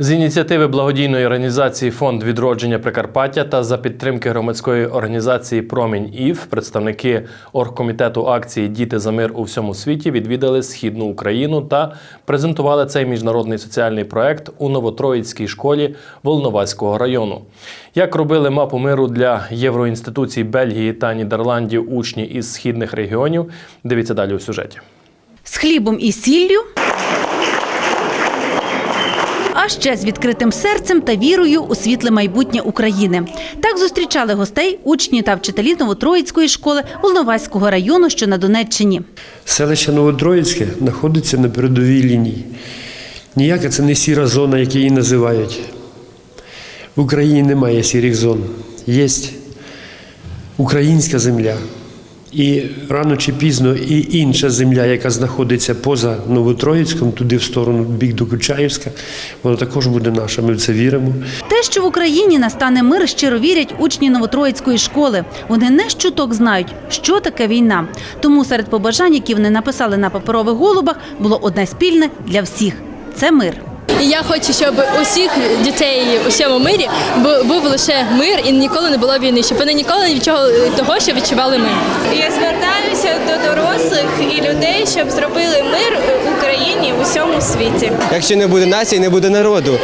З ініціативи благодійної організації Фонд відродження Прикарпаття та за підтримки громадської організації Промінь ІВ представники оргкомітету акції Діти за мир у всьому світі відвідали східну Україну та презентували цей міжнародний соціальний проект у Новотроїцькій школі Волноваського району. Як робили мапу миру для євроінституцій Бельгії та Нідерландів учні із східних регіонів, дивіться далі у сюжеті. З хлібом і сіллю. А ще з відкритим серцем та вірою у світле майбутнє України. Так зустрічали гостей учні та вчителі Новотроїцької школи Волноваського району, що на Донеччині. Селище Новотроїцьке знаходиться на передовій лінії. Ніяка це не сіра зона, як її називають. В Україні немає сірих зон. Є українська земля. І рано чи пізно і інша земля, яка знаходиться поза Новотроїцьком, туди в сторону бік до Кучаївська, вона також буде наша. Ми в це віримо. Те, що в Україні настане мир, щиро вірять учні Новотроїцької школи. Вони не щуток знають, що таке війна. Тому серед побажань, які вони написали на паперових голубах, було одне спільне для всіх це мир. І я хочу, щоб усіх дітей у всьому мирі був лише мир і ніколи не було війни, щоб вони ніколи нічого того, що відчували ми. Я звертаюся до дорослих і людей, щоб зробили мир в Україні у всьому світі. Якщо не буде нації, не буде народу.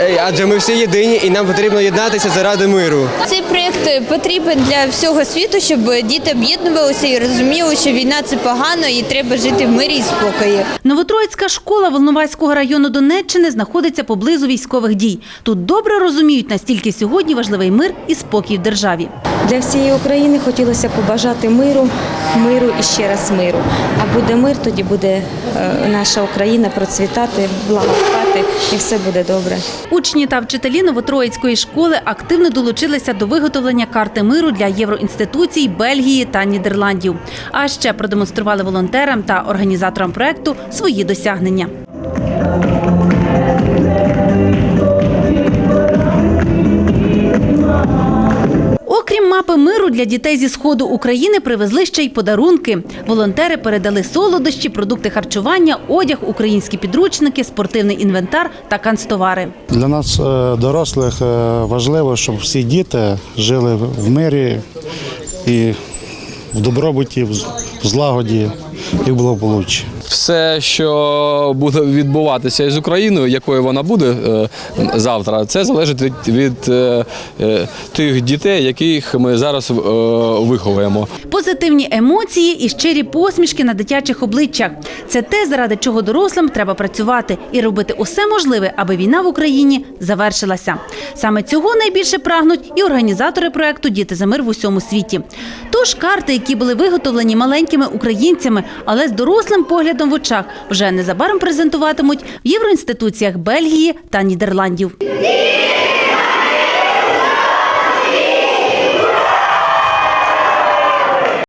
Е, Адже ми всі єдині і нам потрібно єднатися заради миру. Цей проєкт потрібен для всього світу, щоб діти об'єднувалися і розуміли, що війна це погано і треба жити в мирі і спокої. Новотроїцька школа Волноваського району Донеччини знаходиться поблизу військових дій. Тут добре розуміють, настільки сьогодні важливий мир і спокій в державі. Для всієї України хотілося побажати миру, миру і ще раз миру. А буде мир, тоді буде е, наша Україна процвітати, благословати і все буде добре. Учні та вчителі Новотроїцької школи активно долучилися до виготовлення карти миру для євроінституцій Бельгії та Нідерландів. А ще продемонстрували волонтерам та організаторам проекту свої досягнення. Окрім мапи миру для дітей зі сходу України привезли ще й подарунки. Волонтери передали солодощі, продукти харчування, одяг, українські підручники, спортивний інвентар та канцтовари. Для нас, е, дорослих, е, важливо, щоб всі діти жили в мирі і в добробуті, в злагоді і в благополуччі. Все, що буде відбуватися із Україною, якою вона буде е, завтра, це залежить від, від е, е, тих дітей, яких ми зараз виховуємо. Позитивні емоції і щирі посмішки на дитячих обличчях це те, заради чого дорослим треба працювати і робити усе можливе, аби війна в Україні завершилася. Саме цього найбільше прагнуть і організатори проекту Діти за мир в усьому світі. Тож карти, які були виготовлені маленькими українцями, але з дорослим поглядом в очах, вже незабаром презентуватимуть в євроінституціях Бельгії та Нідерландів.